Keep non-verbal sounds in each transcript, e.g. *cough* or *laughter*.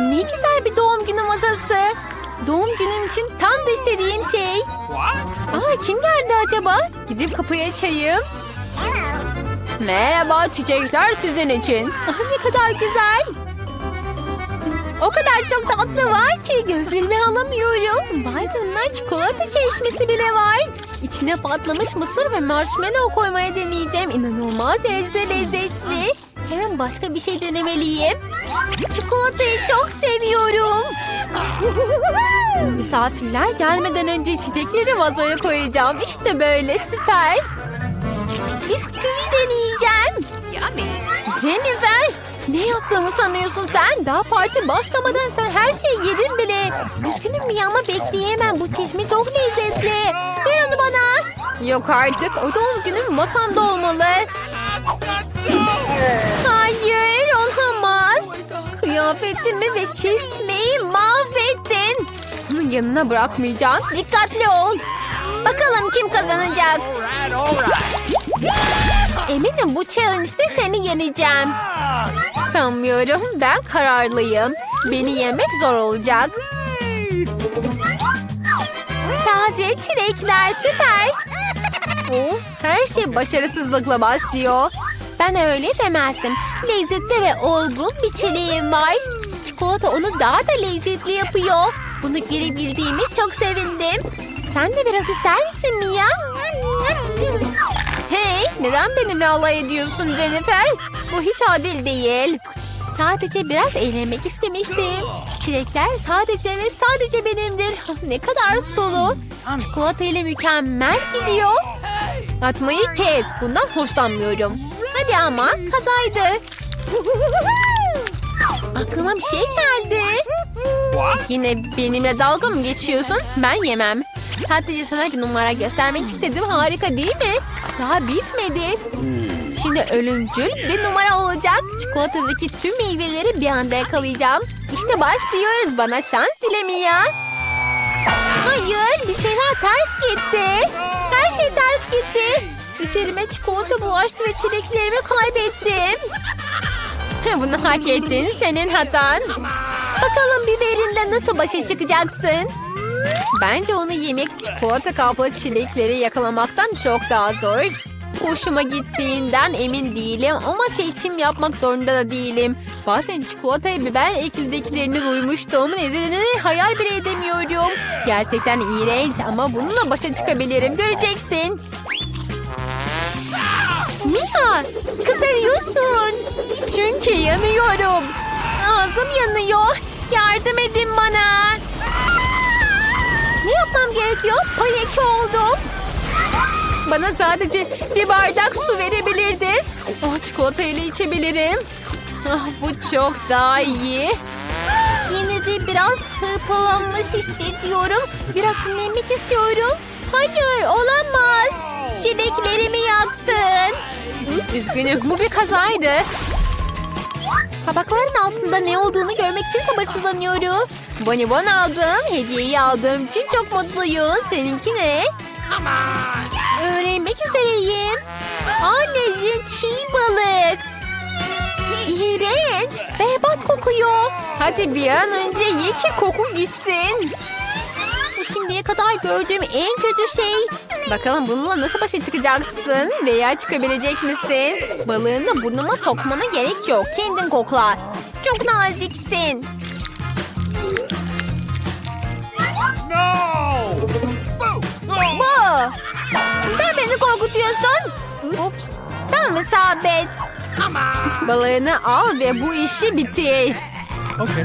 Ne güzel bir doğum günü masası. Doğum günüm için tam da istediğim şey. Aa kim geldi acaba? Gidip kapıyı açayım. Merhaba çiçekler sizin için. Ah, ne kadar güzel. O kadar çok tatlı var ki gözlerimi alamıyorum. Vay canına çikolata çeşmesi bile var. İçine patlamış mısır ve marshmallow koymaya deneyeceğim. İnanılmaz derecede lezzetli. Hemen başka bir şey denemeliyim. Çikolatayı çok seviyorum. *laughs* Misafirler gelmeden önce çiçekleri vazoya koyacağım. İşte böyle süper. Bisküvi deneyeceğim. Jennifer, ne yaptığını sanıyorsun sen? Daha parti başlamadan sen her şeyi yedin bile. Üzgünüm bir ama bekleyemem. Bu çeşme çok lezzetli. Ver onu bana. Yok artık. O doğum günüm masamda olmalı. Hayır, olamaz. Kıyafetimi ve çeşmeyi mahvettin. Bunu yanına bırakmayacağım. Dikkatli ol. Bakalım kim kazanacak? Eminim bu challenge'de seni yeneceğim. Sanmıyorum. Ben kararlıyım. Beni yemek zor olacak. Taze çilekler süper. Of, her şey başarısızlıkla başlıyor. Ben öyle demezdim. Lezzetli ve olgun bir çileğim var. Çikolata onu daha da lezzetli yapıyor. Bunu görebildiğimi çok sevindim. Sen de biraz ister misin Mia? Hey, neden benimle alay ediyorsun Jennifer? Bu hiç adil değil. Sadece biraz eğlenmek istemiştim. Çilekler sadece ve sadece benimdir. Ne kadar sulu. Çikolata ile mükemmel gidiyor. Atmayı kes. Bundan hoşlanmıyorum. Hadi ama kazaydı. Aklıma bir şey geldi. Yine benimle dalga mı geçiyorsun? Ben yemem. Sadece sana bir numara göstermek istedim. Harika değil mi? Daha bitmedi. Şimdi ölümcül bir numara olacak. Çikolatadaki tüm meyveleri bir anda yakalayacağım. İşte başlıyoruz. Bana şans dile ya. Hayır bir şeyler ters gitti. Her şey ters gitti. Üzerime çikolata bulaştı ve çileklerimi kaybettim. Bunu hak ettin. Senin hatan. Bakalım biberinle nasıl başa çıkacaksın? Bence onu yemek çikolata kaplı çilekleri yakalamaktan çok daha zor. Hoşuma gittiğinden emin değilim ama seçim yapmak zorunda da değilim. Bazen çikolataya biber eklediklerini duymuştum. Nedenini hayal bile edemiyorum. Gerçekten iğrenç ama bununla başa çıkabilirim. Göreceksin. Mia kızarıyorsun. Çünkü yanıyorum. Ağzım yanıyor. Yardım edin bana. Ne yapmam gerekiyor? Panik oldum. Bana sadece bir bardak su verebilirdin. Oh, çikolata ile içebilirim. Ah, bu çok daha iyi. Yine de biraz hırpalanmış hissediyorum. Biraz dinlenmek istiyorum. Hayır olamaz. Çileklerimi yaktın. Üzgünüm bu bir kazaydı. Tabakların altında ne olduğunu görmek için sabırsızlanıyorum. Bonibon aldım. Hediyeyi aldığım için çok mutluyum. Seninki ne? Öğrenmek üzereyim. Anneciğim çiğ balık. İğrenç. Berbat kokuyor. Hadi bir an önce ye ki koku gitsin. Şimdiye kadar gördüğüm en kötü şey. Bakalım bununla nasıl başa çıkacaksın veya çıkabilecek misin? Balığını burnuma sokmana gerek yok. Kendin kokla. Çok naziksin. Bu. Neden beni korkutuyorsun? Ups. Tam isabet. Balığını al ve bu işi bitir. Okay.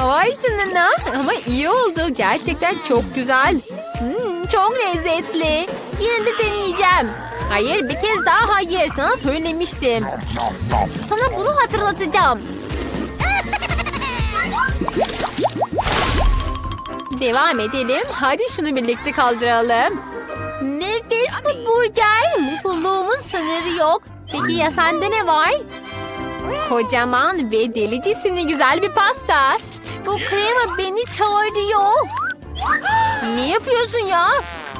Vay canına ama iyi oldu. Gerçekten çok güzel. Hmm, çok lezzetli. Yine de deneyeceğim. Hayır bir kez daha hayır. Sana söylemiştim. Sana bunu hatırlatacağım. Devam edelim. Hadi şunu birlikte kaldıralım. Nefis bu burger. Mutluluğumun sınırı yok. Peki ya sende ne var? Kocaman ve delicesine güzel bir pasta. Bu krema beni çağırıyor. Ne yapıyorsun ya?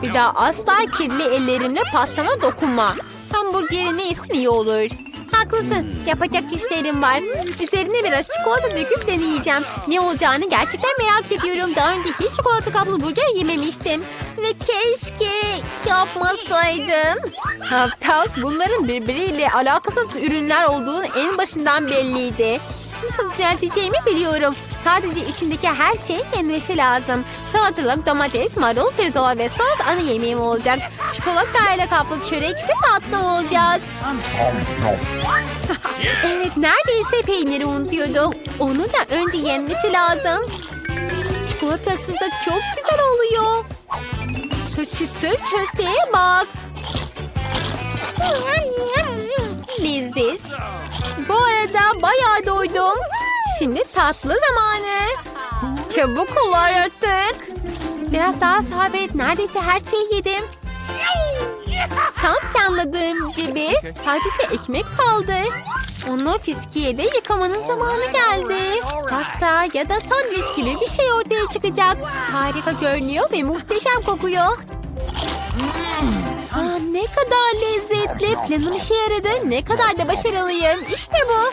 Bir daha asla kirli ellerimle pastama dokunma. Hamburgerini yesin iyi olur. Haklısın. Yapacak işlerim var. Üzerine biraz çikolata döküp deneyeceğim. Ne olacağını gerçekten merak ediyorum. Daha önce hiç çikolata kaplı burger yememiştim. Ve keşke yapmasaydım. Aptal bunların birbiriyle alakasız ürünler olduğunu en başından belliydi. Nasıl düzelteceğimi biliyorum. Sadece içindeki her şeyin yenmesi lazım. Salatalık, domates, marul, pirzola ve sos ana yemeğim olacak. Çikolata ile kaplı çörek ise tatlım olacak. Evet neredeyse peyniri unutuyordum. Onu da önce yenmesi lazım. Çikolatasız da çok güzel oluyor. Şu çıtır köfteye bak. Leziz. Bu arada bayağı doydum. Şimdi tatlı zamanı. Çabuk ol artık. Biraz daha sabret. Neredeyse her şeyi yedim. Tam planladığım gibi sadece ekmek kaldı. Onu fiskiyede yıkamanın zamanı geldi. Pasta ya da sandviç gibi bir şey ortaya çıkacak. Harika görünüyor ve muhteşem kokuyor. Aa, ne kadar lezzetli. Planım işe yaradı. Ne kadar da başarılıyım. İşte bu.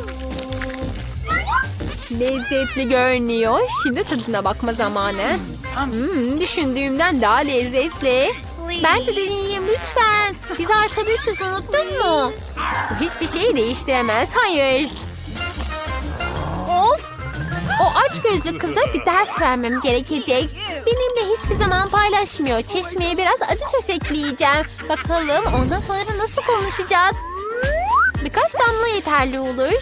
Lezzetli görünüyor. Şimdi tadına bakma zamanı. Hmm, düşündüğümden daha lezzetli. Ben de deneyeyim lütfen. Biz arkadaşız unuttun mu? Bu hiçbir şeyi değiştiremez. Hayır. Of. O aç gözlü kıza bir ders vermem gerekecek. Benimle hiçbir zaman paylaşmıyor. Çeşmeye biraz acı sos ekleyeceğim. Bakalım ondan sonra nasıl konuşacak. Birkaç damla yeterli olur.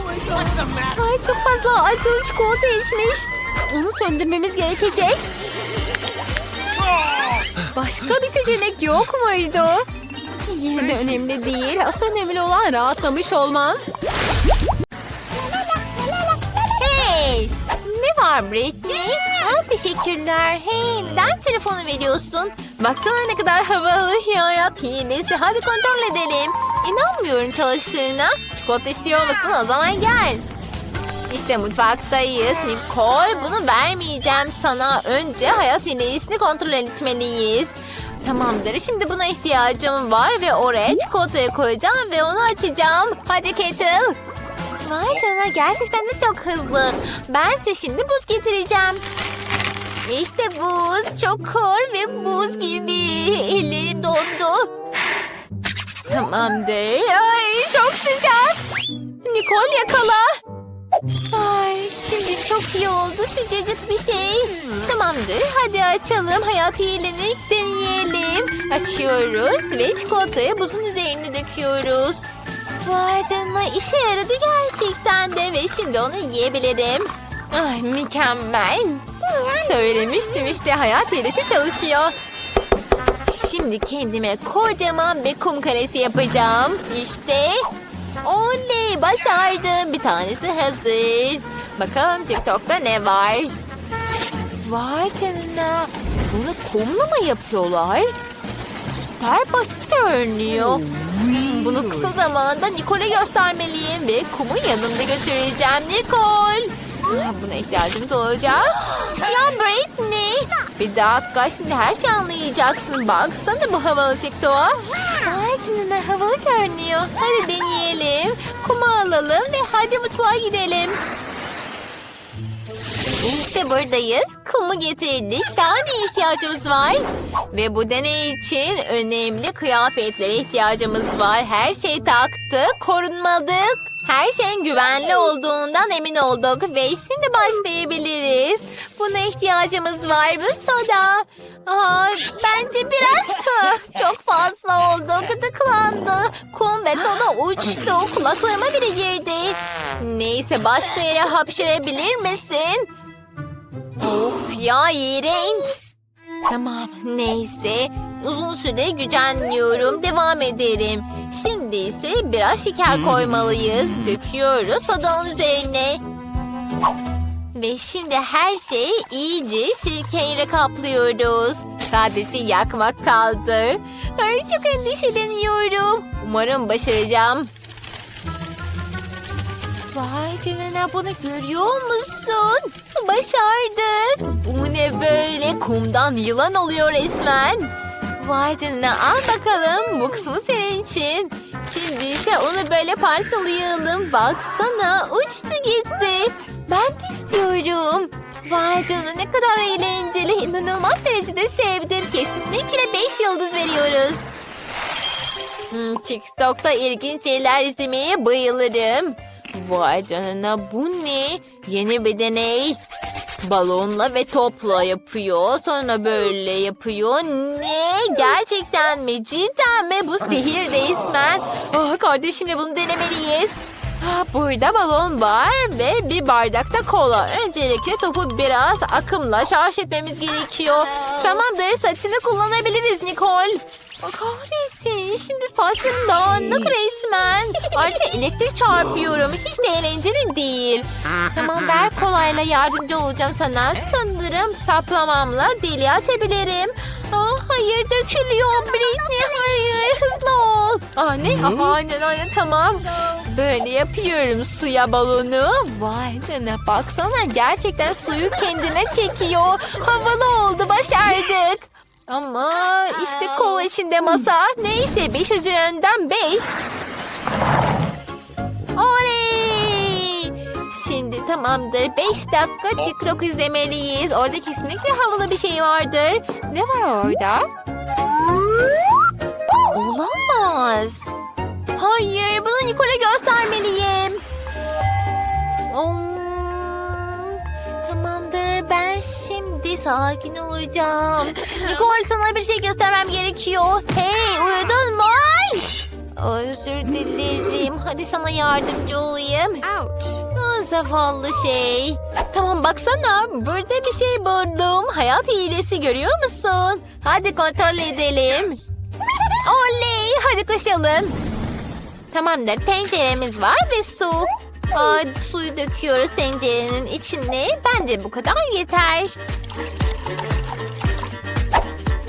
Ay çok fazla acılı çikolata içmiş. Onu söndürmemiz gerekecek. Başka bir seçenek yok muydu? Yine de önemli değil. Asıl önemli olan rahatlamış olmam. Hey! Ne var Britney? Aa, teşekkürler. Hey, neden telefonu veriyorsun? Baksana ne kadar havalı *laughs* hayat hilesi. Hadi kontrol edelim. İnanmıyorum çalıştığına. Çikolata istiyor musun? O zaman gel. İşte mutfaktayız. Nicole bunu vermeyeceğim sana. Önce hayat hilesini kontrol etmeliyiz. Tamamdır. Şimdi buna ihtiyacım var ve oraya çikolatayı koyacağım ve onu açacağım. Hadi Kettle. Vay canına gerçekten de çok hızlı. Ben size şimdi buz getireceğim. İşte buz. Çok kor ve buz gibi. Ellerim dondu. Tamamdır. Ay çok sıcak. Nicole yakala. Ay şimdi çok iyi oldu sıcacık bir şey. Tamamdır hadi açalım hayat iyiliğini deneyelim. Açıyoruz ve çikolatayı buzun üzerine döküyoruz. Vay canına işe yaradı gerçekten de ve şimdi onu yiyebilirim. Ay mükemmel. Söylemiştim işte hayat hilesi çalışıyor. Şimdi kendime kocaman bir kum kalesi yapacağım. İşte. Oley başardım. Bir tanesi hazır. Bakalım TikTok'ta ne var? Vay canına. Bunu kumla mı yapıyorlar? Süper basit görünüyor. Bunu kısa zamanda Nicole'e göstermeliyim ve kumu yanımda götüreceğim Nicole. Buna ihtiyacımız olacak. Ya Britney. Bir dakika şimdi her şeyi anlayacaksın. Baksana bu havalı TikTok'a. Vay canına havalı görünüyor. Hadi deneyelim. Kumu alalım ve hadi mutfağa gidelim. İşte buradayız. Kumu getirdik. Daha ne ihtiyacımız var? Ve bu deney için önemli kıyafetlere ihtiyacımız var. Her şey taktık, korunmadık. Her şeyin güvenli olduğundan emin olduk ve şimdi başlayabiliriz. Buna ihtiyacımız var mı soda? Aa, bence biraz çok fazla oldu. Gıdıklandı. Kum ve soda uçtu. Kulaklarıma bile girdi. Neyse başka yere hapşırabilir misin? Of ya iğrenç. Tamam neyse. Uzun süre gücenliyorum. Devam edelim. Şimdi ise biraz şeker koymalıyız. Döküyoruz sodanın üzerine. Ve şimdi her şeyi iyice sirkeyle kaplıyoruz. Sadece yakmak kaldı. Ay çok endişeleniyorum. Umarım başaracağım. Vay canına bunu görüyor musun? Başardık. Bu ne böyle? Kumdan yılan oluyor resmen. Vay canına al bakalım. Bu kısmı senin için. Şimdi ise onu böyle parçalayalım. Baksana uçtu gitti. Ben de istiyorum. Vay canına ne kadar eğlenceli. İnanılmaz derecede sevdim. Kesinlikle 5 yıldız veriyoruz. Hmm, TikTok'ta ilginç şeyler izlemeye bayılırım. Vay canına bu ne? Yeni bir deney. Balonla ve topla yapıyor. Sonra böyle yapıyor. Ne? Gerçekten mi? Cidden mi? Bu sihir resmen. Ah, kardeşimle bunu denemeliyiz. Burada balon var ve bir bardakta kola. Öncelikle topu biraz akımla şarj etmemiz gerekiyor. Tamamdır saçını kullanabiliriz Nicole. Ah, Kahretsin şimdi saçım dağınık resmen. Ayrıca elektrik çarpıyorum. Hiç de eğlenceli değil. Tamam ver kolayla yardımcı olacağım sana. Sanırım saplamamla deli atabilirim. Ah, hayır dökülüyor Britney hayır hızlı ol. Ah ne? Ah, aynen aynen tamam. Böyle yapıyorum suya balonu. Vay canına baksana gerçekten suyu kendine çekiyor. Havalı oldu başardık. Ama işte kola içinde masa. Neyse 5 üzerinden 5. Oley! Şimdi tamamdır. 5 dakika TikTok izlemeliyiz. Orada kesinlikle havalı bir şey vardır. Ne var orada? Hayır, bunu Nicole'e göstermeliyim. Tamamdır, ben şimdi sakin olacağım. *laughs* Nicole sana bir şey göstermem gerekiyor. Hey, uyudun mu? Ay! Özür dilerim. Hadi sana yardımcı olayım. Ouch. Ah, zavallı şey. Tamam baksana. Burada bir şey buldum. Hayat hilesi görüyor musun? Hadi kontrol edelim. *laughs* Oley! Hadi koşalım. Tamamdır. Tenceremiz var ve su. Aa, suyu döküyoruz tencerenin içine. Bence bu kadar yeter.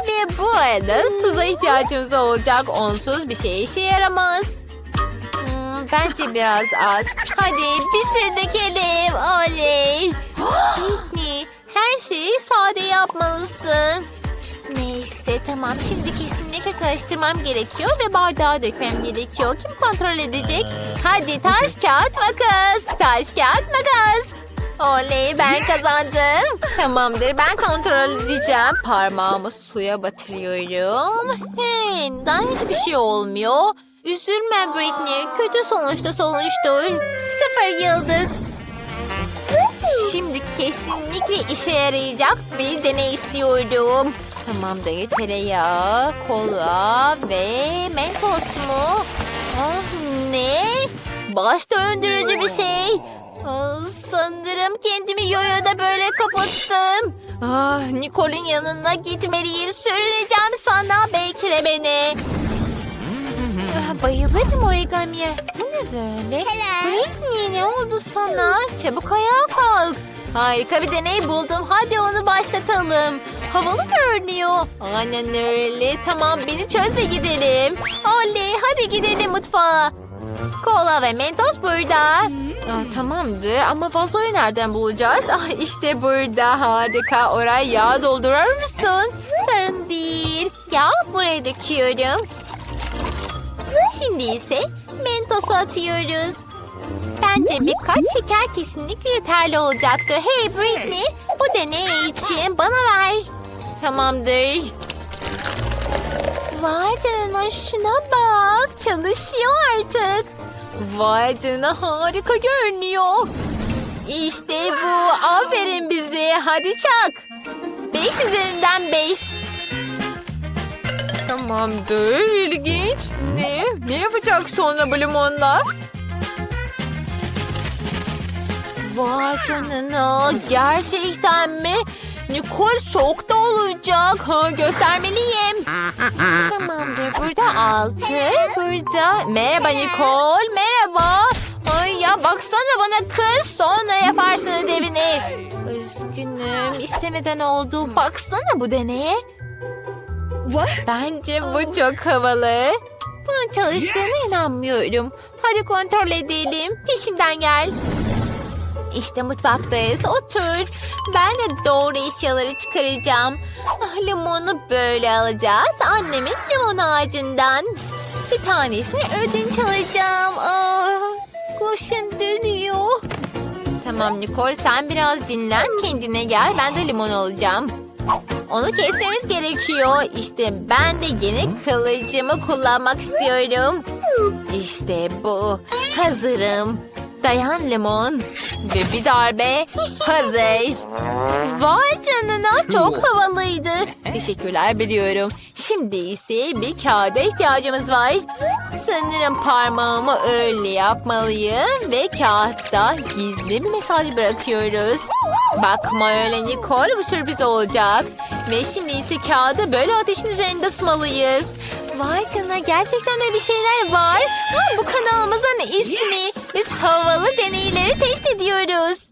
Ve bu arada tuza ihtiyacımız olacak. Onsuz bir şey işe yaramaz. Hmm, bence biraz az. Hadi bir sürü dökelim. Oley. *gasps* Britney, her şeyi sade yapmalısın. Neyse tamam şimdi kesinlikle karıştırmam gerekiyor ve bardağa dökmem gerekiyor. Kim kontrol edecek? Hadi taş kağıt makas. Taş kağıt makas. Oley ben kazandım. Tamamdır ben kontrol edeceğim. Parmağımı suya batırıyorum. Hey neden hiçbir şey olmuyor? Üzülme Britney. Kötü sonuçta sonuçtur. Sıfır yıldız. Şimdi kesinlikle işe yarayacak bir deney istiyorum. Tamamdır tereyağı, kola ve mentos mu? Ah, ne? Baş döndürücü bir şey. Aa, sanırım kendimi yoyoda böyle kapattım. Ah, Nicole'un yanına gitmeliyim. Sürüneceğim sana. Bekle beni. Ah, bayılırım origamiye. Bu ne böyle? Britney ne oldu sana? Çabuk ayağa kalk. Harika bir deney buldum. Hadi onu başlatalım. Havalı görünüyor. Aynen öyle. Tamam beni çöz ve gidelim. Oley hadi gidelim mutfağa. Kola ve mentos burada. Aa, tamamdır ama vazoyu nereden bulacağız? Ah, işte burada harika. Oraya yağ doldurur musun? Sorun değil. Yağ buraya döküyorum. Şimdi ise mentosu atıyoruz. Bence birkaç şeker kesinlikle yeterli olacaktır. Hey Britney, bu deney için bana ver. Tamamdır. Vay canına şuna bak. Çalışıyor artık. Vay canına harika görünüyor. İşte bu. Aferin bize. Hadi çak. Beş üzerinden beş. Tamamdır. İlginç. Ne? Ne yapacak sonra bu limonla? Vay canına. Gerçekten mi? Nicole şokta olacak. Ha, göstermeliyim. Tamamdır. Burada altı. Burada. Merhaba Nicole. Merhaba. Ay ya baksana bana kız. Sonra yaparsın ödevini. Üzgünüm. istemeden oldu. Baksana bu deneye. Bence bu çok havalı. Bunun çalıştığına inanmıyorum. Hadi kontrol edelim. Peşimden gel. İşte mutfaktayız. Otur. Ben de doğru eşyaları çıkaracağım. Ah, limonu böyle alacağız. Annemin limon ağacından. Bir tanesini ödünç alacağım. Ah, koşun dönüyor. Tamam Nicole sen biraz dinlen kendine gel. Ben de limon alacağım. Onu kesmemiz gerekiyor. İşte ben de yeni kılıcımı kullanmak istiyorum. İşte bu. Hazırım. Dayan limon. Ve bir darbe. Hazır. Vay canına çok havalıydı. Teşekkürler biliyorum. Şimdi ise bir kağıda ihtiyacımız var. Sanırım parmağımı öyle yapmalıyım. Ve kağıtta gizli bir mesaj bırakıyoruz. Bakma öyle Nicole bu sürpriz olacak. Ve şimdi ise kağıdı böyle ateşin üzerinde tutmalıyız. Vay canına gerçekten de bir şeyler var. Ha, bu kanalımızın ismi. Biz havalı deneyleri test ediyoruz.